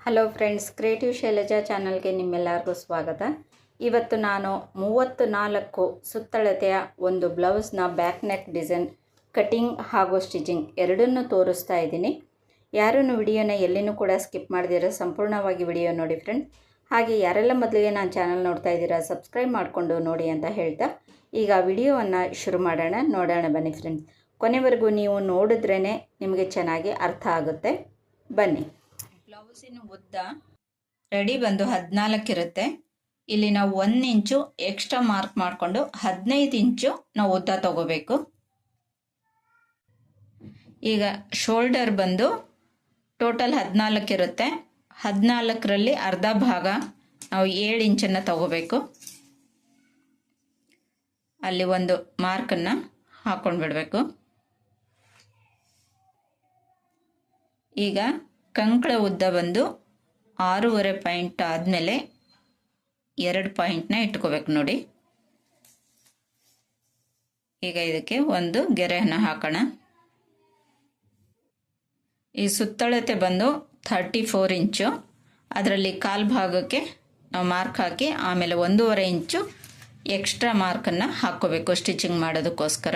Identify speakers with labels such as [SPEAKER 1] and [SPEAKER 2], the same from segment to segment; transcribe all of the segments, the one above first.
[SPEAKER 1] Hello friends creative Shailaja ಚಾನಲ್ಗೆ ನಿಮ್ಮೆಲ್ಲರಿಗೂ ಸ್ವಾಗತ. ಇವತ್ತು ನಾನು ಮೂವತ್ತು ನಾಲ್ಕು ಸುತ್ತಳತೆಯ ಒಂದು ಬ್ಲೌಸ್ನ ಬ್ಯಾಕ್ ನೆಕ್ ಡಿಸೈನ್ ಕಟಿಂಗ್ ಹಾಗೂ ಸ್ಟಿಚಿಂಗ್ ಎರಡನ್ನೂ ತೋರಿಸ್ತಾ ಇದ್ದೀನಿ. ಯಾರನ್ನು ವಿಡಿಯೋನ ಎಲ್ಲಿನೂ ಕೂಡ ಸ್ಕಿಪ್ ಮಾಡಿದಿರೋ ಸಂಪೂರ್ಣವಾಗಿ ವಿಡಿಯೋ ನೋಡಿ ಫ್ರೆಂಡ್ ಹಾಗೆ ಯಾರೆಲ್ಲ ಮೊದಲಿಗೆ ನಾನು ಚಾನಲ್ ನೋಡ್ತಾ ಇದ್ದೀರಾ ಸಬ್ಸ್ಕ್ರೈಬ್ ಮಾಡಿಕೊಂಡು ನೋಡಿ ಅಂತ ಹೇಳ್ತಾ ಈಗ ವಿಡಿಯೋವನ್ನು ಶುರು ಮಾಡೋಣ, ನೋಡೋಣ ಬನ್ನಿ ಫ್ರೆಂಡ್ಸ್ ಕೊನೆವರೆಗೂ ನೀವು ನೋಡಿದ್ರೇ ನಿಮಗೆ ಚೆನ್ನಾಗಿ ಅರ್ಥ ಆಗುತ್ತೆ. ಬನ್ನಿ. ಬ್ಲೌಸಿನ ಉದ್ದ ರೆಡಿ ಬಂದು ಹದಿನಾಲ್ಕಿರುತ್ತೆ. ಇಲ್ಲಿ ನಾವು ಒಂದು ಇಂಚು ಎಕ್ಸ್ಟ್ರಾ ಮಾರ್ಕ್ ಮಾಡಿಕೊಂಡು ಹದಿನೈದು ಇಂಚು ನಾವು ಉದ್ದ ತಗೋಬೇಕು. ಈಗ ಶೋಲ್ಡರ್ ಬಂದು ಟೋಟಲ್ ಹದಿನಾಲ್ಕಿರುತ್ತೆ. ಹದಿನಾಲ್ಕರಲ್ಲಿ ಅರ್ಧ ಭಾಗ ನಾವು ಏಳು ಇಂಚನ್ನು ತಗೋಬೇಕು. ಅಲ್ಲಿ ಒಂದು ಮಾರ್ಕನ್ನು ಹಾಕ್ಕೊಂಡು ಬಿಡಬೇಕು ಈಗ ಕಂಕಳ ಉದ್ದ ಬಂದು ಆರೂವರೆ ಪಾಯಿಂಟ್ ಆದಮೇಲೆ ಎರಡು ಪಾಯಿಂಟ್ನ ಇಟ್ಕೋಬೇಕು ನೋಡಿ. ಈಗ ಇದಕ್ಕೆ ಒಂದು ಗೆರೆಯನ್ನು ಹಾಕೋಣ. ಈ ಸುತ್ತಳತೆ ಬಂದು ಥರ್ಟಿ ಫೋರ್ ಇಂಚು. ಅದರಲ್ಲಿ ಕಾಲು ಭಾಗಕ್ಕೆ ನಾವು ಮಾರ್ಕ್ ಹಾಕಿ ಆಮೇಲೆ ಒಂದೂವರೆ ಇಂಚು ಎಕ್ಸ್ಟ್ರಾ ಮಾರ್ಕನ್ನು ಹಾಕ್ಕೋಬೇಕು ಸ್ಟಿಚಿಂಗ್ ಮಾಡೋದಕ್ಕೋಸ್ಕರ.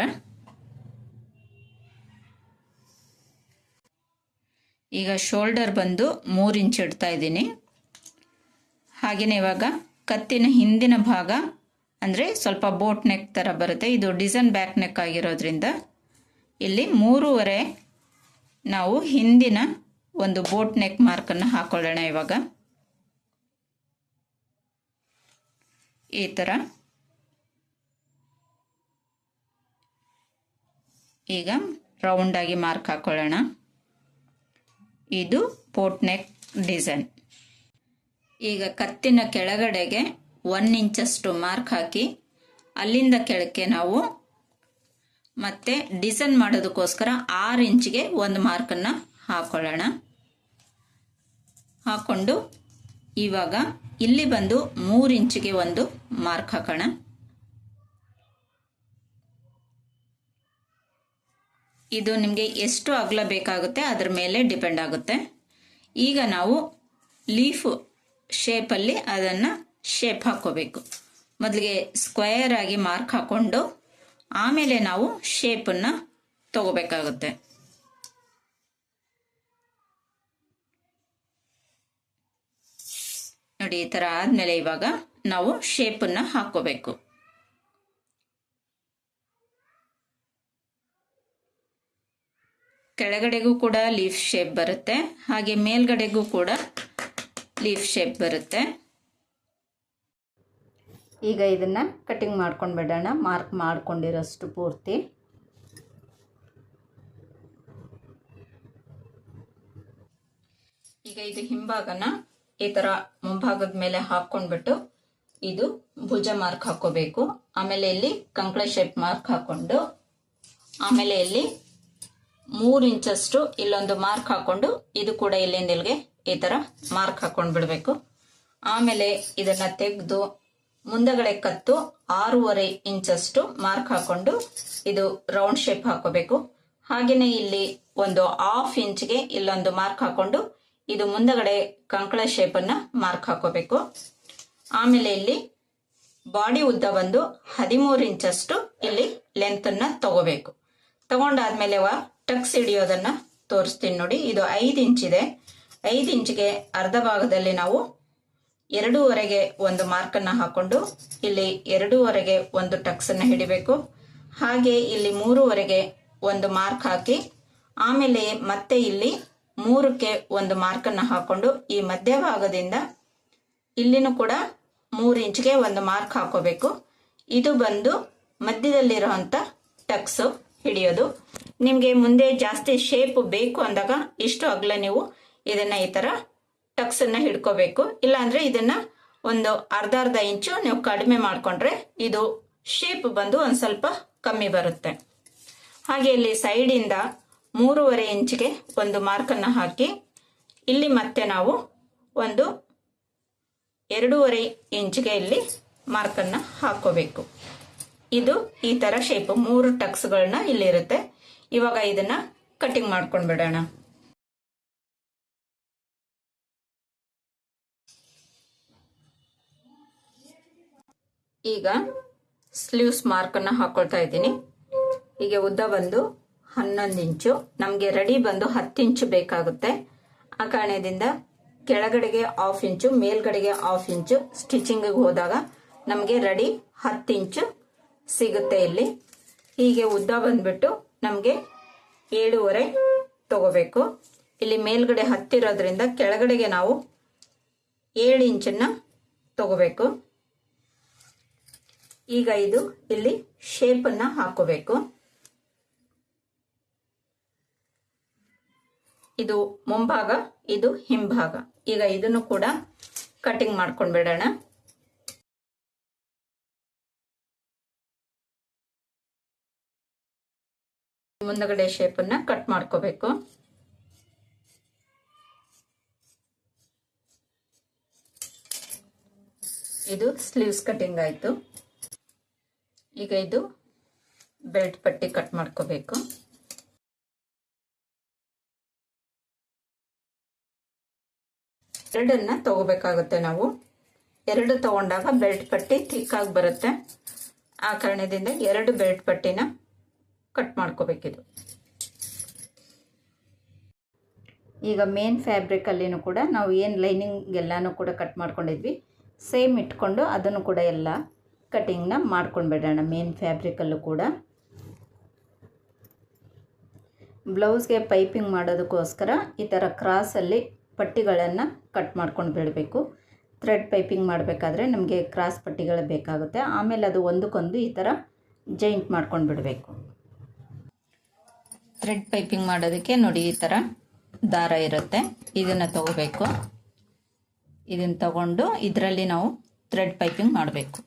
[SPEAKER 1] ಈಗ ಶೋಲ್ಡರ್ ಬಂದು ಮೂರು ಇಂಚ್ ಇಡ್ತಾ ಇದ್ದೀನಿ. ಹಾಗೆಯೇ ಇವಾಗ ಕತ್ತಿನ ಹಿಂದಿನ ಭಾಗ ಅಂದರೆ ಸ್ವಲ್ಪ ಬೋಟ್ ನೆಕ್ ಥರ ಬರುತ್ತೆ. ಇದು ಡಿಸೈನ್ ಬ್ಯಾಕ್ ನೆಕ್ ಆಗಿರೋದ್ರಿಂದ ಇಲ್ಲಿ ಮೂರುವರೆ ನಾವು ಹಿಂದಿನ ಒಂದು ಬೋಟ್ ನೆಕ್ ಮಾರ್ಕನ್ನು ಹಾಕೊಳ್ಳೋಣ ಇವಾಗ. ಈ ಥರ ಈಗ ರೌಂಡಾಗಿ ಮಾರ್ಕ್ ಹಾಕೊಳ್ಳೋಣ. ಇದು ಪೋಟ್ ನೆಕ್ ಡಿಸೈನ್. ಈಗ ಕತ್ತಿನ ಕೆಳಗಡೆಗೆ ಒನ್ ಇಂಚಷ್ಟು ಮಾರ್ಕ್ ಹಾಕಿ, ಅಲ್ಲಿಂದ ಕೆಳಕ್ಕೆ ನಾವು ಮತ್ತೆ ಡಿಸೈನ್ ಮಾಡೋದಕ್ಕೋಸ್ಕರ ಆರು ಇಂಚಿಗೆ ಒಂದು ಮಾರ್ಕನ್ನು ಹಾಕೊಳ್ಳೋಣ. ಹಾಕೊಂಡು ಇವಾಗ ಇಲ್ಲಿ ಬಂದು ಮೂರು ಇಂಚಿಗೆ ಒಂದು ಮಾರ್ಕ್ ಹಾಕೋಣ. ಇದು ನಿಮಗೆ ಎಷ್ಟು ಅಗಲ ಬೇಕಾಗುತ್ತೆ ಅದರ ಮೇಲೆ ಡಿಪೆಂಡ್ ಆಗುತ್ತೆ. ಈಗ ನಾವು ಲೀಫ್ ಶೇಪಲ್ಲಿ ಅದನ್ನು ಶೇಪ್ ಹಾಕ್ಕೋಬೇಕು. ಮೊದಲಿಗೆ ಸ್ಕ್ವಯರ್ ಆಗಿ ಮಾರ್ಕ್ ಹಾಕ್ಕೊಂಡು ಆಮೇಲೆ ನಾವು ಶೇಪನ್ನು ತಗೋಬೇಕಾಗುತ್ತೆ. ನೋಡಿ, ಈ ಥರ ಆದಮೇಲೆ ಇವಾಗ ನಾವು ಶೇಪನ್ನು ಹಾಕ್ಕೋಬೇಕು. ಕೆಳಗಡೆಗೂ ಕೂಡ ಲೀಫ್ ಶೇಪ್ ಬರುತ್ತೆ. ಹಾಗೆ ಮೇಲ್ಗಡೆಗೂ ಕೂಡ ಲೀಫ್ ಶೇಪ್ ಬರುತ್ತೆ. ಈಗ ಇದನ್ನು ಕಟಿಂಗ್ ಮಾಡ್ಕೊಂಡು ಬಿಡೋಣ. ಮಾರ್ಕ್ ಮಾಡ್ಕೊಂಡಿರೋಷ್ಟು ಪೂರ್ತಿ. ಈಗ ಇದು ಹಿಂಭಾಗನ ಈ ಥರ ಮುಂಭಾಗದ ಮೇಲೆ ಹಾಕ್ಕೊಂಡ್ಬಿಟ್ಟು ಇದು ಭುಜ ಮಾರ್ಕ್ ಹಾಕೋಬೇಕು ಆಮೇಲೆ ಇಲ್ಲಿ ಕಂಕಳ ಶೇಪ್ ಮಾರ್ಕ್ ಹಾಕೊಂಡು ಆಮೇಲೆ ಇಲ್ಲಿ ಮೂರು ಇಂಚಷ್ಟು ಇಲ್ಲೊಂದು ಮಾರ್ಕ್ ಹಾಕೊಂಡು, ಇದು ಕೂಡ ಇಲ್ಲಿಂದ ಇಲ್ಲಿಗೆ ಈ ತರ ಮಾರ್ಕ್ ಹಾಕೊಂಡು ಬಿಡಬೇಕು. ಆಮೇಲೆ ಇದನ್ನ ತೆಗೆದು, ಮುಂದಗಡೆ ಕತ್ತು ಆರೂವರೆ ಇಂಚಷ್ಟು ಮಾರ್ಕ್ ಹಾಕೊಂಡು ಇದು ರೌಂಡ್ ಶೇಪ್ ಹಾಕೋಬೇಕು. ಹಾಗೆಯೇ ಇಲ್ಲಿ ಒಂದು ಹಾಫ್ ಇಂಚ್ಗೆ ಇಲ್ಲೊಂದು ಮಾರ್ಕ್ ಹಾಕೊಂಡು, ಇದು ಮುಂದಗಡೆ ಕಂಕಳ ಶೇಪನ್ನು ಮಾರ್ಕ್ ಹಾಕೋಬೇಕು. ಆಮೇಲೆ ಇಲ್ಲಿ ಬಾಡಿ ಉದ್ದ ಬಂದು ಹದಿಮೂರು ಇಂಚಷ್ಟು ಇಲ್ಲಿ ಲೆಂತನ್ನು ತಗೋಬೇಕು. ತಗೊಂಡಾದ್ಮೇಲೆ ಟಕ್ಸ್ ಹಿಡಿಯೋದನ್ನ ತೋರಿಸ್ತೀನಿ ನೋಡಿ. ಇದು ಐದು ಇಂಚಿದೆ ಐದು ಇಂಚಿಗೆ ಅರ್ಧ ಭಾಗದಲ್ಲಿ ನಾವು ಎರಡೂವರೆಗೆ ಒಂದು ಮಾರ್ಕನ್ನು ಹಾಕೊಂಡು ಇಲ್ಲಿ ಎರಡೂವರೆಗೆ ಒಂದು ಟಕ್ಸನ್ನು ಹಿಡಿಬೇಕು. ಹಾಗೆ ಇಲ್ಲಿ ಮೂರುವರೆಗೆ ಒಂದು ಮಾರ್ಕ್ ಹಾಕಿ ಆಮೇಲೆ ಮತ್ತೆ ಇಲ್ಲಿ ಮೂರಕ್ಕೆ ಒಂದು ಮಾರ್ಕನ್ನು ಹಾಕೊಂಡು ಈ ಮಧ್ಯಭಾಗದಿಂದ ಇಲ್ಲಿನೂ ಕೂಡ ಮೂರು ಇಂಚ್ಗೆ ಒಂದು ಮಾರ್ಕ್ ಹಾಕೋಬೇಕು. ಇದು ಬಂದು ಮಧ್ಯದಲ್ಲಿರುವಂಥ ಟಕ್ಸು ಹಿಡಿಯೋದು. ನಿಮಗೆ ಮುಂದೆ ಜಾಸ್ತಿ ಶೇಪ್ ಬೇಕು ಅಂದಾಗ ಇಷ್ಟು ಅಗಲ ನೀವು ಇದನ್ನ ಈ ಥರ ಟಕ್ಸನ್ನು ಹಿಡ್ಕೋಬೇಕು. ಇಲ್ಲಾಂದ್ರೆ ಇದನ್ನ ಒಂದು ಅರ್ಧ ಅರ್ಧ ಇಂಚು ನೀವು ಕಡಿಮೆ ಮಾಡಿಕೊಂಡ್ರೆ ಇದು ಶೇಪ್ ಬಂದು ಒಂದು ಸ್ವಲ್ಪ ಕಮ್ಮಿ ಬರುತ್ತೆ. ಹಾಗೆ ಇಲ್ಲಿ ಸೈಡಿಂದ ಮೂರುವರೆ ಇಂಚಿಗೆ ಒಂದು ಮಾರ್ಕನ್ನು ಹಾಕಿ ಇಲ್ಲಿ ಮತ್ತೆ ನಾವು ಒಂದು ಎರಡೂವರೆ ಇಂಚಿಗೆ ಇಲ್ಲಿ ಮಾರ್ಕನ್ನು ಹಾಕೋಬೇಕು. ಇದು ಈ ಥರ ಶೇಪ್ ಮೂರು ಟಕ್ಸ್ಗಳನ್ನ ಇಲ್ಲಿರುತ್ತೆ. ಇವಾಗ ಇದನ್ನ ಕಟಿಂಗ್ ಮಾಡ್ಕೊಂಡು ಬಿಡೋಣ. ಈಗ ಸ್ಲೀವ್ಸ್ ಮಾರ್ಕನ್ನು ಹಾಕೊಳ್ತಾ ಇದ್ದೀನಿ. ಹೀಗೆ ಉದ್ದ ಬಂದು ಹನ್ನೊಂದು ಇಂಚು, ನಮಗೆ ರೆಡಿ ಬಂದು ಹತ್ತು ಇಂಚು ಬೇಕಾಗುತ್ತೆ. ಆ ಕಾರಣದಿಂದ ಕೆಳಗಡೆಗೆ ಹಾಫ್ ಇಂಚು, ಮೇಲ್ಗಡೆಗೆ ಹಾಫ್ ಇಂಚು ಸ್ಟಿಚಿಂಗಿಗೆ ಹೋದಾಗ ನಮಗೆ ರೆಡಿ ಹತ್ತು ಇಂಚು ಸಿಗುತ್ತೆ ಇಲ್ಲಿ. ಹೀಗೆ ಉದ್ದ ಬಂದ್ಬಿಟ್ಟು ನಮಗೆ ಏಳುವರೆ ತಗೋಬೇಕು. ಇಲ್ಲಿ ಮೇಲ್ಗಡೆ ಹತ್ತಿರೋದ್ರಿಂದ ಕೆಳಗಡೆಗೆ ನಾವು ಏಳು ಇಂಚನ್ನ ತಗೋಬೇಕು. ಈಗ ಇದು ಇಲ್ಲಿ ಶೇಪನ್ನ ಹಾಕೋಬೇಕು. ಇದು ಮುಂಭಾಗ, ಇದು ಹಿಂಭಾಗ. ಈಗ ಇದನ್ನು ಕೂಡ ಕಟಿಂಗ್ ಮಾಡ್ಕೊಂಡು ಬಿಡೋಣ ಮುಂದಗಡೆ ಶೇಪನ್ನ ಕಟ್ ಮಾಡ್ಕೋಬೇಕು. ಇದು ಸ್ಲೀವ್ಸ್ ಕಟಿಂಗ್ ಆಯ್ತು. ಈಗ ಇದು ಬೆಲ್ಟ್ ಪಟ್ಟಿ ಕಟ್ ಮಾಡ್ಕೋಬೇಕು. ಎರಡನ್ನ ತಗೋಬೇಕಾಗುತ್ತೆ ನಾವು. ಎರಡು ತಗೊಂಡಾಗ ಬೆಲ್ಟ್ ಪಟ್ಟಿ ಥಿಕ್ ಆಗಿ ಬರುತ್ತೆ. ಆ ಕಾರಣದಿಂದ ಎರಡು ಬೆಲ್ಟ್ ಪಟ್ಟಿನ ಕಟ್ ಮಾಡ್ಕೋಬೇಕಿದು. ಈಗ ಮೇನ್ ಫ್ಯಾಬ್ರಿಕ್ ಅಲ್ಲಿನೂ ಕೂಡ ನಾವು ಏನು ಲೈನಿಂಗ್ ಎಲ್ಲನೂ ಕೂಡ ಕಟ್ ಮಾಡ್ಕೊಂಡಿದ್ವಿ. ಸೇಮ್ ಇಟ್ಕೊಂಡು ಅದನ್ನು ಕೂಡ ಎಲ್ಲ ಕಟಿಂಗ್ನ ಮಾಡ್ಕೊಂಡು ಬಿಡೋಣ ಮೇನ್ ಫ್ಯಾಬ್ರಿಕಲ್ಲೂ ಕೂಡ. ಬ್ಲೌಸ್ಗೆ ಪೈಪಿಂಗ್ ಮಾಡೋದಕ್ಕೋಸ್ಕರ ಈ ಥರ ಕ್ರಾಸಲ್ಲಿ ಪಟ್ಟಿಗಳನ್ನು ಕಟ್ ಮಾಡ್ಕೊಂಡು ಬಿಡಬೇಕು. ಥ್ರೆಡ್ ಪೈಪಿಂಗ್ ಮಾಡಬೇಕಾದ್ರೆ ನಮಗೆ ಕ್ರಾಸ್ ಪಟ್ಟಿಗಳು ಬೇಕಾಗುತ್ತೆ. ಆಮೇಲೆ ಅದು ಒಂದಕ್ಕೊಂದು ಈ ಥರ ಜೈಂಟ್ ಮಾಡ್ಕೊಂಡು ಬಿಡಬೇಕು ಥ್ರೆಡ್ ಪೈಪಿಂಗ್ ಮಾಡೋದಕ್ಕೆ ನೋಡಿ ಈ ಥರ ದಾರ ಇರುತ್ತೆ. ಇದನ್ನು ತಗೋಬೇಕು. ಇದನ್ನು ತಗೊಂಡು ಇದರಲ್ಲಿ ನಾವು ಥ್ರೆಡ್ ಪೈಪಿಂಗ್ ಮಾಡಬೇಕು.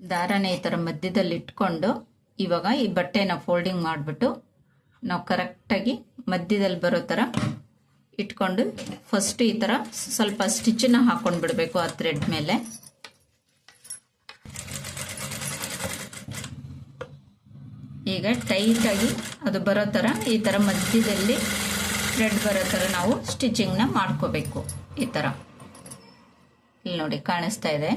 [SPEAKER 1] ದಾರನ ಈ ಥರ ಮಧ್ಯದಲ್ಲಿ ಇಟ್ಕೊಂಡು ಇವಾಗ ಈ ಬಟ್ಟೆನ ಫೋಲ್ಡಿಂಗ್ ಮಾಡಿಬಿಟ್ಟು ನಾವು ಕರೆಕ್ಟಾಗಿ ಮಧ್ಯದಲ್ಲಿ ಬರೋ ಥರ ಇಟ್ಕೊಂಡು ಫಸ್ಟ್ ಈ ಥರ ಸ್ವಲ್ಪ ಸ್ಟಿಚ್ಚನ್ನ ಹಾಕೊಂಡು ಬಿಡಬೇಕು ಆ ಥ್ರೆಡ್ ಮೇಲೆ. ಈಗ ಟೈಟಾಗಿ ಅದು ಬರೋ ಥರ ಈ ಥರ ಮಧ್ಯದಲ್ಲಿ ಥ್ರೆಡ್ ಬರೋ ಥರ ನಾವು ಸ್ಟಿಚಿಂಗ್ನ ಮಾಡ್ಕೋಬೇಕು ಈ ಥರ. ಇಲ್ಲಿ ನೋಡಿ ಕಾಣಿಸ್ತಾ ಇದೆ.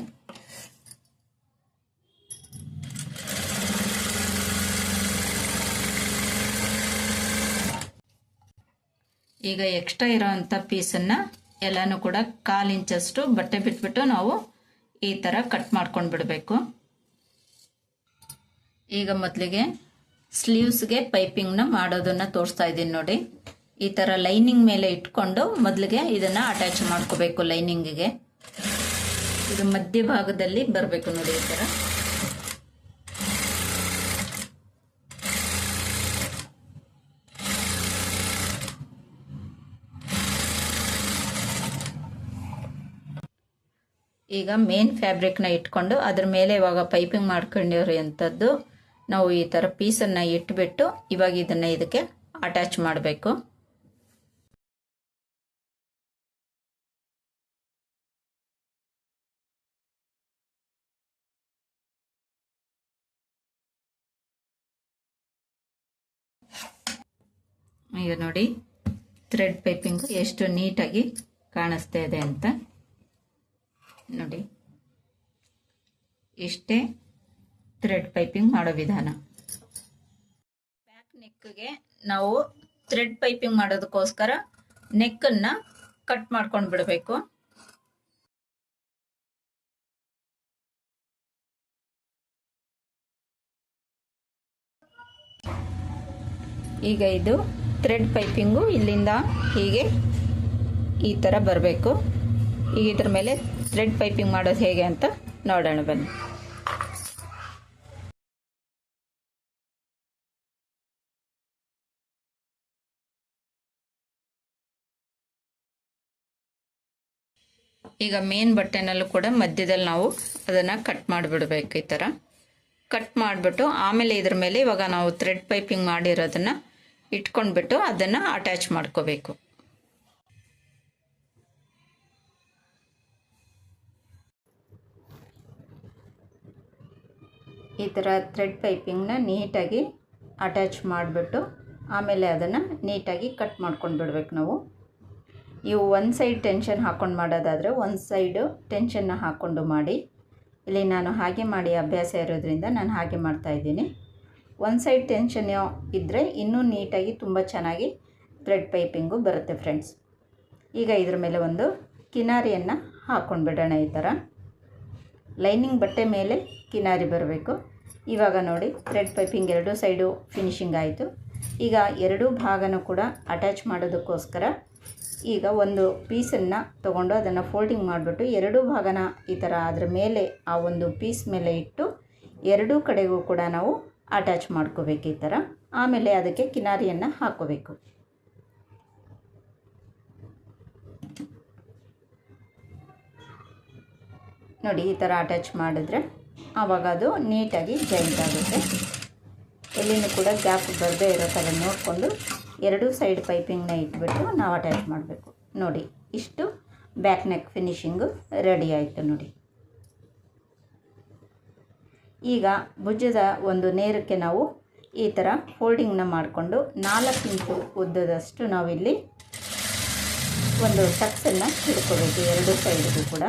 [SPEAKER 1] ಈಗ ಎಕ್ಸ್ಟ್ರಾ ಇರೋವಂಥ ಪೀಸನ್ನು ಎಲ್ಲನೂ ಕೂಡ ಕಾಲು ಇಂಚಷ್ಟು ಬಟ್ಟೆ ಬಿಟ್ಬಿಟ್ಟು ನಾವು ಈ ಥರ ಕಟ್ ಮಾಡ್ಕೊಂಡು ಬಿಡಬೇಕು ಈಗ ಮೊದಲಿಗೆ ಸ್ಲೀವ್ಸ್ಗೆ ಪೈಪಿಂಗ್ನ ಮಾಡೋದನ್ನ ತೋರಿಸ್ತಾ ಇದ್ದೀನಿ ನೋಡಿ. ಈ ಥರ ಲೈನಿಂಗ್ ಮೇಲೆ ಇಟ್ಕೊಂಡು ಮೊದಲಿಗೆ ಇದನ್ನು ಅಟ್ಯಾಚ್ ಮಾಡ್ಕೋಬೇಕು ಲೈನಿಂಗಿಗೆ. ಇದು ಮಧ್ಯಭಾಗದಲ್ಲಿ ಬರಬೇಕು ನೋಡಿ ಈ ಥರ ಈಗ ಮೇನ್ ಫ್ಯಾಬ್ರಿಕ್ನ ಇಟ್ಕೊಂಡು ಅದ್ರ ಮೇಲೆ ಇವಾಗ ಪೈಪಿಂಗ್ ಮಾಡ್ಕೊಂಡಿರೋಂಥದ್ದು ನಾವು ಈ ಥರ ಪೀಸನ್ನು ಇಟ್ಬಿಟ್ಟು ಇವಾಗ ಇದನ್ನು ಇದಕ್ಕೆ ಅಟ್ಯಾಚ್ ಮಾಡಬೇಕು. ಈಗ ನೋಡಿ ಥ್ರೆಡ್ ಪೈಪಿಂಗ್ ಎಷ್ಟು ನೀಟಾಗಿ ಕಾಣಿಸ್ತಾ ಇದೆ ಅಂತ. ನೋಡಿ, ಇಷ್ಟೇ ಥ್ರೆಡ್ ಪೈಪಿಂಗ್ ಮಾಡೋ ವಿಧಾನ. ಬ್ಯಾಕ್ ನೆಕ್ಗೆ ನಾವು ಥ್ರೆಡ್ ಪೈಪಿಂಗ್ ಮಾಡೋದಕ್ಕೋಸ್ಕರ ನೆಕ್ಕನ್ನು ಕಟ್ ಮಾಡ್ಕೊಂಡು ಬಿಡಬೇಕು. ಈಗ ಇದು ಥ್ರೆಡ್ ಪೈಪಿಂಗು ಇಲ್ಲಿಂದ ಹೀಗೆ ಈ ಥರ ಬರಬೇಕು. ಈಗ ಇದ್ರ ಮೇಲೆ ಥ್ರೆಡ್ ಪೈಪಿಂಗ್ ಮಾಡೋದು ಹೇಗೆ ಅಂತ ನೋಡೋಣ ಬನ್ನಿ. ಈಗ ಮೇನ್ ಬಟ್ಟೆನಲ್ಲೂ ಕೂಡ ಮಧ್ಯದಲ್ಲಿ ನಾವು ಅದನ್ನು ಕಟ್ ಮಾಡಿಬಿಡ್ಬೇಕು ಈ ಥರ ಕಟ್ ಮಾಡಿಬಿಟ್ಟು ಆಮೇಲೆ ಇದ್ರ ಮೇಲೆ ಇವಾಗ ನಾವು ಥ್ರೆಡ್ ಪೈಪಿಂಗ್ ಮಾಡಿರೋದನ್ನು ಇಟ್ಕೊಂಡ್ಬಿಟ್ಟು ಅದನ್ನು ಅಟ್ಯಾಚ್ ಮಾಡ್ಕೋಬೇಕು. ಈ ಥರ ಥ್ರೆಡ್ ಪೈಪಿಂಗ್ನ ನೀಟಾಗಿ ಅಟ್ಯಾಚ್ ಮಾಡಿಬಿಟ್ಟು ಆಮೇಲೆ ಅದನ್ನು ನೀಟಾಗಿ ಕಟ್ ಮಾಡ್ಕೊಂಡು ಬಿಡ್ಬೇಕು ನಾವು. ಇವು ಒಂದು ಸೈಡ್ ಟೆನ್ಷನ್ ಹಾಕ್ಕೊಂಡು ಮಾಡೋದಾದರೆ ಒಂದು ಸೈಡು ಟೆನ್ಷನ್ನ ಹಾಕ್ಕೊಂಡು ಮಾಡಿ. ಇಲ್ಲಿ ನಾನು ಹಾಗೆ ಮಾಡಿ ಅಭ್ಯಾಸ ಇರೋದ್ರಿಂದ ನಾನು ಹಾಗೆ ಮಾಡ್ತಾಯಿದ್ದೀನಿ ಒಂದು ಸೈಡ್ ಟೆನ್ಷನ್ ಇದ್ದರೆ ಇನ್ನೂ ನೀಟಾಗಿ ತುಂಬ ಚೆನ್ನಾಗಿ ಥ್ರೆಡ್ ಪೈಪಿಂಗು ಬರುತ್ತೆ ಫ್ರೆಂಡ್ಸ್ ಈಗ ಇದ್ರ ಮೇಲೆ ಒಂದು ಕಿನಾರಿಯನ್ನು ಹಾಕ್ಕೊಂಡು ಬಿಡೋಣ ಈ ಥರ ಲೈನಿಂಗ್ ಬಟ್ಟೆ ಮೇಲೆ ಕಿನಾರಿ ಬರಬೇಕು. ಇವಾಗ ನೋಡಿ ಥ್ರೆಡ್ ಪೈಪಿಂಗ್ ಎರಡೂ ಸೈಡು ಫಿನಿಶಿಂಗ್ ಆಯಿತು. ಈಗ ಎರಡೂ ಭಾಗನೂ ಕೂಡ ಅಟ್ಯಾಚ್ ಮಾಡೋದಕ್ಕೋಸ್ಕರ ಈಗ ಒಂದು ಪೀಸನ್ನು ತೊಗೊಂಡು ಅದನ್ನು ಫೋಲ್ಡಿಂಗ್ ಮಾಡಿಬಿಟ್ಟು ಎರಡೂ ಭಾಗನ ಈ ಥರ ಅದರ ಮೇಲೆ ಆ ಒಂದು ಪೀಸ್ ಮೇಲೆ ಇಟ್ಟು ಎರಡೂ ಕಡೆಗೂ ಕೂಡ ನಾವು ಅಟ್ಯಾಚ್ ಮಾಡ್ಕೋಬೇಕು ಈ ಥರ ಆಮೇಲೆ ಅದಕ್ಕೆ ಕಿನಾರಿಯನ್ನು ಹಾಕೋಬೇಕು. ನೋಡಿ ಈ ಥರ ಅಟ್ಯಾಚ್ ಮಾಡಿದ್ರೆ ಆವಾಗ ಅದು ನೀಟಾಗಿ ಜಾಯಿಂಟ್ ಆಗುತ್ತೆ. ಎಲ್ಲಿನೂ ಕೂಡ ಗ್ಯಾಪ್ ಬರದೇ ಇರೋ ಥರ ನೋಡಿಕೊಂಡು ಎರಡೂ ಸೈಡ್ ಪೈಪಿಂಗ್ನ ಇಟ್ಬಿಟ್ಟು ನಾವು ಅಟ್ಯಾಚ್ ಮಾಡಬೇಕು. ನೋಡಿ, ಇಷ್ಟು ಬ್ಯಾಕ್ ನೆಕ್ ಫಿನಿಶಿಂಗು ರೆಡಿ ಆಯಿತು ನೋಡಿ. ಈಗ ಭುಜದ ಒಂದು ನೇರಕ್ಕೆ ನಾವು ಈ ಥರ ಫೋಲ್ಡಿಂಗ್ನ ಮಾಡಿಕೊಂಡು ನಾಲ್ಕು ಇಂಚು ಉದ್ದದಷ್ಟು ನಾವಿಲ್ಲಿ ಒಂದು ಟಕ್ಸನ್ನು ಹಿಡ್ಕೋಬೇಕು, ಎರಡು ಸೈಡ್ಗೂ ಕೂಡ.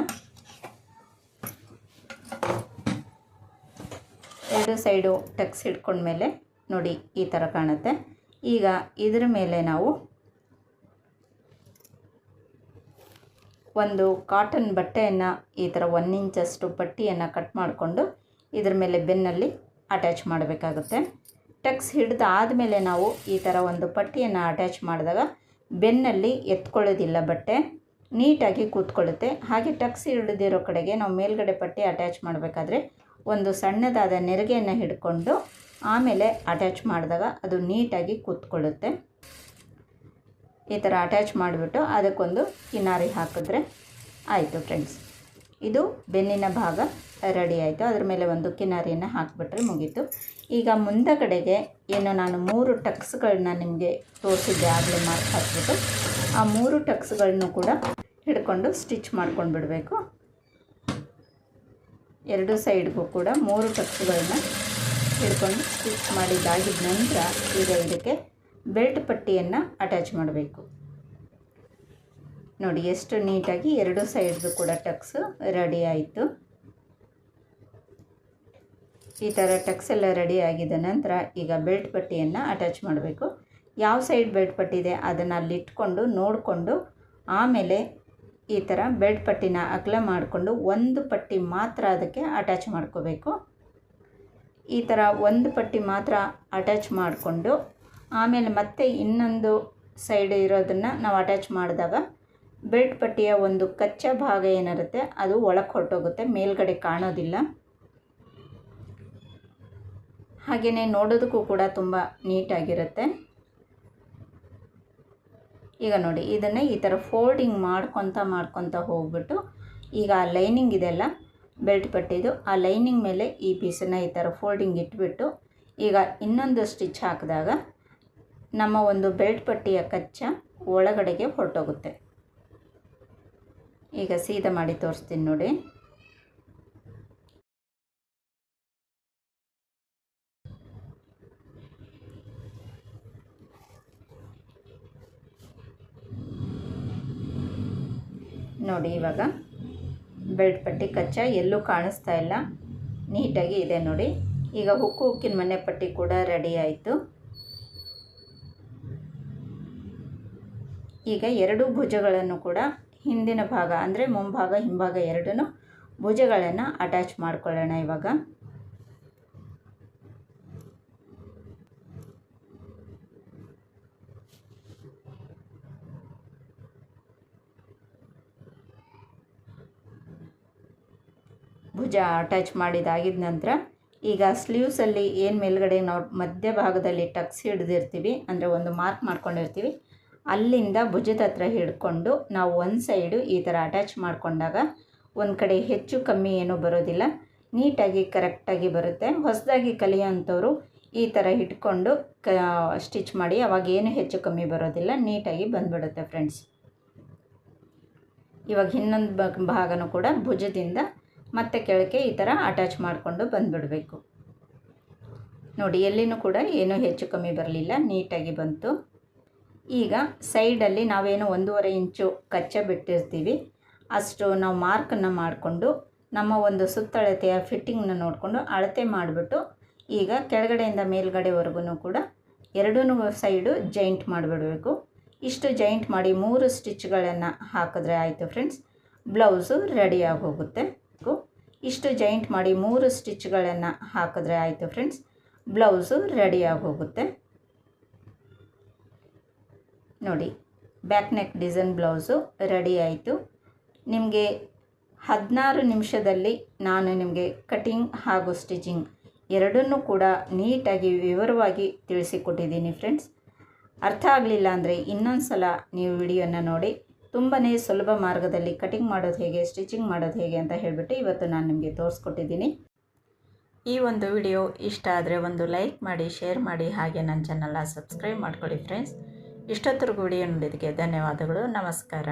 [SPEAKER 1] ಎರಡು ಸೈಡು ಟಕ್ಸ್ ಹಿಡ್ಕೊಂಡ್ಮೇಲೆ ನೋಡಿ ಈ ಥರ ಕಾಣುತ್ತೆ. ಈಗ ಇದರ ಮೇಲೆ ನಾವು ಒಂದು ಕಾಟನ್ ಬಟ್ಟೆಯನ್ನು ಈ ಥರ ಒನ್ ಇಂಚಷ್ಟು ಪಟ್ಟಿಯನ್ನು ಕಟ್ ಮಾಡಿಕೊಂಡು ಇದರ ಮೇಲೆ ಬೆನ್ನಲ್ಲಿ ಅಟ್ಯಾಚ್ ಮಾಡಬೇಕಾಗುತ್ತೆ. ಟಕ್ಸ್ ಹಿಡ್ದು ಆದಮೇಲೆ ನಾವು ಈ ಥರ ಒಂದು ಪಟ್ಟಿಯನ್ನು ಅಟ್ಯಾಚ್ ಮಾಡಿದಾಗ ಬೆನ್ನಲ್ಲಿ ಎತ್ಕೊಳ್ಳೋದಿಲ್ಲ ಬಟ್ಟೆ, ನೀಟಾಗಿ ಕೂತ್ಕೊಳ್ಳುತ್ತೆ. ಹಾಗೆ ಟಕ್ಸ್ ಹಿಡಿದಿರೋ ಕಡೆಗೆ ನಾವು ಮೇಲ್ಗಡೆ ಪಟ್ಟಿ ಅಟ್ಯಾಚ್ ಮಾಡಬೇಕಾದ್ರೆ ಒಂದು ಸಣ್ಣದಾದ ನೆರಿಗೆಯನ್ನು ಹಿಡ್ಕೊಂಡು ಆಮೇಲೆ ಅಟ್ಯಾಚ್ ಮಾಡಿದಾಗ ಅದು ನೀಟಾಗಿ ಕೂತ್ಕೊಳ್ಳುತ್ತೆ. ಈ ಥರ ಅಟ್ಯಾಚ್ ಮಾಡಿಬಿಟ್ಟು ಅದಕ್ಕೊಂದು ಕಿನಾರಿ ಹಾಕಿದ್ರೆ ಆಯಿತು ಫ್ರೆಂಡ್ಸ್ ಇದು ಬೆನ್ನಿನ ಭಾಗ ರೆಡಿ ಆಯಿತು. ಅದ್ರ ಮೇಲೆ ಒಂದು ಕಿನಾರಿಯನ್ನು ಹಾಕಿಬಿಟ್ರೆ ಮುಗೀತು. ಈಗ ಮುಂದಗಡೆಗೆ ಏನು ನಾನು ಮೂರು ಟಕ್ಸ್ಗಳನ್ನ ನಿಮಗೆ ತೋರಿಸಿದ್ದೆ, ಆಗಲೇ ಮಾರ್ಕ್ ಹಾಕ್ಬಿಟ್ಟು, ಆ ಮೂರು ಟಕ್ಸ್ಗಳನ್ನು ಕೂಡ ಹಿಡ್ಕೊಂಡು ಸ್ಟಿಚ್ ಮಾಡ್ಕೊಂಡು ಬಿಡಬೇಕು ಎರಡು ಸೈಡ್ಗೂ ಕೂಡ ಮೂರು ಟಕ್ಸ್ಗಳನ್ನ ಹಿಡ್ಕೊಂಡು ಸ್ಟಿಚ್ ಮಾಡಿದ್ದಾಗಿದ ನಂತರ ಈಗ ಇದಕ್ಕೆ ಬೆಲ್ಟ್ ಪಟ್ಟಿಯನ್ನು ಅಟ್ಯಾಚ್ ಮಾಡಬೇಕು. ನೋಡಿ, ಎಷ್ಟು ನೀಟಾಗಿ ಎರಡು ಸೈಡ್ದು ಕೂಡ ಟಕ್ಸು ರೆಡಿ ಆಯಿತು. ಈ ಥರ ಟಕ್ಸ್ ಎಲ್ಲ ರೆಡಿ ಆಗಿದ ನಂತರ ಈಗ ಬೆಲ್ಟ್ ಪಟ್ಟಿಯನ್ನು ಅಟ್ಯಾಚ್ ಮಾಡಬೇಕು. ಯಾವ ಸೈಡ್ ಬೆಲ್ಟ್ ಪಟ್ಟಿ ಇದೆ ಅದನ್ನು ಅಲ್ಲಿಟ್ಕೊಂಡು ನೋಡಿಕೊಂಡು ಆಮೇಲೆ ಈ ಥರ ಬೆಲ್ಟ್ ಪಟ್ಟಿನ ಅಗಲ ಮಾಡಿಕೊಂಡು ಒಂದು ಪಟ್ಟಿ ಮಾತ್ರ ಅದಕ್ಕೆ ಅಟ್ಯಾಚ್ ಮಾಡ್ಕೋಬೇಕು. ಈ ಥರ ಒಂದು ಪಟ್ಟಿ ಮಾತ್ರ ಅಟ್ಯಾಚ್ ಮಾಡಿಕೊಂಡು, ಆಮೇಲೆ ಮತ್ತೆ ಇನ್ನೊಂದು ಸೈಡ್ ಇರೋದನ್ನು ನಾವು ಅಟ್ಯಾಚ್ ಮಾಡಿದಾಗ ಬೆಲ್ಟ್ ಪಟ್ಟಿಯ ಒಂದು ಕಚ್ಚಾ ಭಾಗ ಏನಿರುತ್ತೆ, ಅದು ಒಳಗೆ ಹೊರಟೋಗುತ್ತೆ, ಮೇಲ್ಗಡೆ ಕಾಣೋದಿಲ್ಲ. ಹಾಗೆಯೇ ನೋಡೋದಕ್ಕೂ ಕೂಡ ತುಂಬ ನೀಟಾಗಿರುತ್ತೆ. ಈಗ ನೋಡಿ, ಇದನ್ನು ಈ ಥರ ಫೋಲ್ಡಿಂಗ್ ಮಾಡ್ಕೊತ ಮಾಡ್ಕೊತ ಹೋಗ್ಬಿಟ್ಟು, ಈಗ ಲೈನಿಂಗ್ ಇದೆಲ್ಲ ಬೆಲ್ಟ್ ಪಟ್ಟಿದು ಆ ಲೈನಿಂಗ್ ಮೇಲೆ ಈ ಪೀಸನ್ನು ಈ ಥರ ಫೋಲ್ಡಿಂಗ್ ಇಟ್ಬಿಟ್ಟು, ಈಗ ಇನ್ನೊಂದು ಸ್ಟಿಚ್ ಹಾಕಿದಾಗ ನಮ್ಮ ಒಂದು ಬೆಲ್ಟ್ ಪಟ್ಟಿಯ ಕಚ್ಚ ಒಳಗಡೆಗೆ ಹೊರಟೋಗುತ್ತೆ. ಈಗ ಸೀದಾ ಮಾಡಿ ತೋರಿಸ್ತೀನಿ ನೋಡಿ. ನೋಡಿ ಇವಾಗ. ಕಚ್ಚಾ ಎಲ್ಲೂ ಕಾಣಿಸ್ತಾ ಇಲ್ಲ. ನೀಟಾಗಿ ಇದೆ ನೋಡಿ. ಈಗ ಹುಕ್ಕು ಹುಕ್ಕಿನ ಮನೆ ಪಟ್ಟಿ ಕೂಡ ರೆಡಿ ಆಯಿತು. ಈಗ ಎರಡು ಭುಜಗಳನ್ನು ಕೂಡ ಹಿಂದಿನ ಭಾಗ ಅಂದರೆ ಮುಂಭಾಗ ಹಿಂಭಾಗ ಎರಡನ್ನು ಭುಜಗಳನ್ನು ಅಟ್ಯಾಚ್ ಮಾಡ್ಕೊಳ್ಳೋಣ ಇವಾಗ. ಭುಜ ಅಟ್ಯಾಚ್ ಮಾಡಿದಾಗಿದ ನಂತರ ಈಗ ಸ್ಲೀವ್ಸಲ್ಲಿ ಏನು ಮೇಲ್ಗಡೆ ನಾವು ಮಧ್ಯಭಾಗದಲ್ಲಿ ಟಕ್ಸ್ ಹಿಡಿದಿರ್ತೀವಿ, ಅಂದರೆ ಒಂದು ಮಾರ್ಕ್ ಮಾಡ್ಕೊಂಡಿರ್ತೀವಿ, ಅಲ್ಲಿಂದ ಭುಜದ ಹತ್ರ ಹಿಡ್ಕೊಂಡು ನಾವು ಒಂದು ಸೈಡು ಈ ಥರ ಅಟ್ಯಾಚ್ ಮಾಡಿಕೊಂಡಾಗ ಒಂದು ಕಡೆ ಹೆಚ್ಚು ಕಮ್ಮಿ ಏನೂ ಬರೋದಿಲ್ಲ, ನೀಟಾಗಿ ಕರೆಕ್ಟಾಗಿ ಬರುತ್ತೆ. ಹೊಸದಾಗಿ ಕಲಿಯೋಂಥವ್ರು ಈ ಥರ ಇಟ್ಕೊಂಡು ಕ ಸ್ಟಿಚ್ ಮಾಡಿ, ಅವಾಗ ಏನು ಹೆಚ್ಚು ಕಮ್ಮಿ ಬರೋದಿಲ್ಲ, ನೀಟಾಗಿ ಬಂದ್ಬಿಡುತ್ತೆ ಫ್ರೆಂಡ್ಸ್ ಇವಾಗ ಇನ್ನೊಂದು ಭಾಗನೂ ಕೂಡ ಭುಜದಿಂದ ಮತ್ತೆ ಕೆಳಗೆ ಈ ಥರ ಅಟ್ಯಾಚ್ ಮಾಡಿಕೊಂಡು ಬಂದುಬಿಡಬೇಕು. ನೋಡಿ, ಎಲ್ಲಿನೂ ಕೂಡ ಏನೂ ಹೆಚ್ಚು ಕಮ್ಮಿ ಬರಲಿಲ್ಲ, ನೀಟಾಗಿ ಬಂತು. ಈಗ ಸೈಡಲ್ಲಿ ನಾವೇನು ಒಂದೂವರೆ ಇಂಚು ಕಚ್ಚೆ ಬಿಟ್ಟಿರ್ತೀವಿ. ಅಷ್ಟು ನಾವು ಮಾರ್ಕನ್ನು ಮಾಡಿಕೊಂಡು, ನಮ್ಮ ಒಂದು ಸುತ್ತಳತೆಯ ಫಿಟ್ಟಿಂಗ್ನ ನೋಡಿಕೊಂಡು ಅಳತೆ ಮಾಡಿಬಿಟ್ಟು, ಈಗ ಕೆಳಗಡೆಯಿಂದ ಮೇಲ್ಗಡೆವರೆಗೂ ಕೂಡ ಎರಡೂ ಸೈಡು ಜಾಯಿಂಟ್ ಮಾಡಿಬಿಡಬೇಕು. ಇಷ್ಟು ಜಾಯಿಂಟ್ ಮಾಡಿ ಮೂರು ಸ್ಟಿಚ್ಗಳನ್ನು ಹಾಕಿದ್ರೆ ಆಯಿತು ಫ್ರೆಂಡ್ಸ್ ಬ್ಲೌಸು ರೆಡಿಯಾಗಿ ಹೋಗುತ್ತೆ. ಇಷ್ಟು ಜಾಯಿಂಟ್ ಮಾಡಿ ಮೂರು ಸ್ಟಿಚ್ಗಳನ್ನು ಹಾಕಿದ್ರೆ ಆಯಿತು ಫ್ರೆಂಡ್ಸ್ ಬ್ಲೌಸು ರೆಡಿಯಾಗಿ ಹೋಗುತ್ತೆ. ನೋಡಿ back neck design blouse ready ಆಯಿತು. ನಿಮಗೆ ಹದಿನಾರು ನಿಮಿಷದಲ್ಲಿ ನಾನು ನಿಮಗೆ ಕಟಿಂಗ್ ಹಾಗೂ ಸ್ಟಿಚಿಂಗ್ ಎರಡನ್ನೂ ಕೂಡ ನೀಟಾಗಿ ವಿವರವಾಗಿ ತಿಳಿಸಿಕೊಟ್ಟಿದ್ದೀನಿ ಫ್ರೆಂಡ್ಸ್ ಅರ್ಥ ಆಗಲಿಲ್ಲ ಅಂದರೆ ಇನ್ನೊಂದು ಸಲ ನೀವು ವಿಡಿಯೋನ ನೋಡಿ. ತುಂಬಾ ಸುಲಭ ಮಾರ್ಗದಲ್ಲಿ ಕಟಿಂಗ್ ಮಾಡೋದು ಹೇಗೆ ಸ್ಟಿಚಿಂಗ್ ಮಾಡೋದು ಹೇಗೆ ಅಂತ ಹೇಳಿಬಿಟ್ಟು ಇವತ್ತು ನಾನು ನಿಮಗೆ ತೋರಿಸ್ಕೊಟ್ಟಿದ್ದೀನಿ. ಈ ಒಂದು ವಿಡಿಯೋ ಇಷ್ಟ ಆದರೆ ಒಂದು ಲೈಕ್ ಮಾಡಿ ಶೇರ್ ಮಾಡಿ, ಹಾಗೆ ನನ್ನ ಚಾನಲ್ನ ಸಬ್ಸ್ಕ್ರೈಬ್ ಮಾಡ್ಕೊಳ್ಳಿ ಫ್ರೆಂಡ್ಸ್ ಇಷ್ಟೊತ್ತರೆಗೂ ವಿಡಿಯೋ ನೋಡಿದ್ದಕ್ಕೆ ಧನ್ಯವಾದಗಳು, ನಮಸ್ಕಾರ.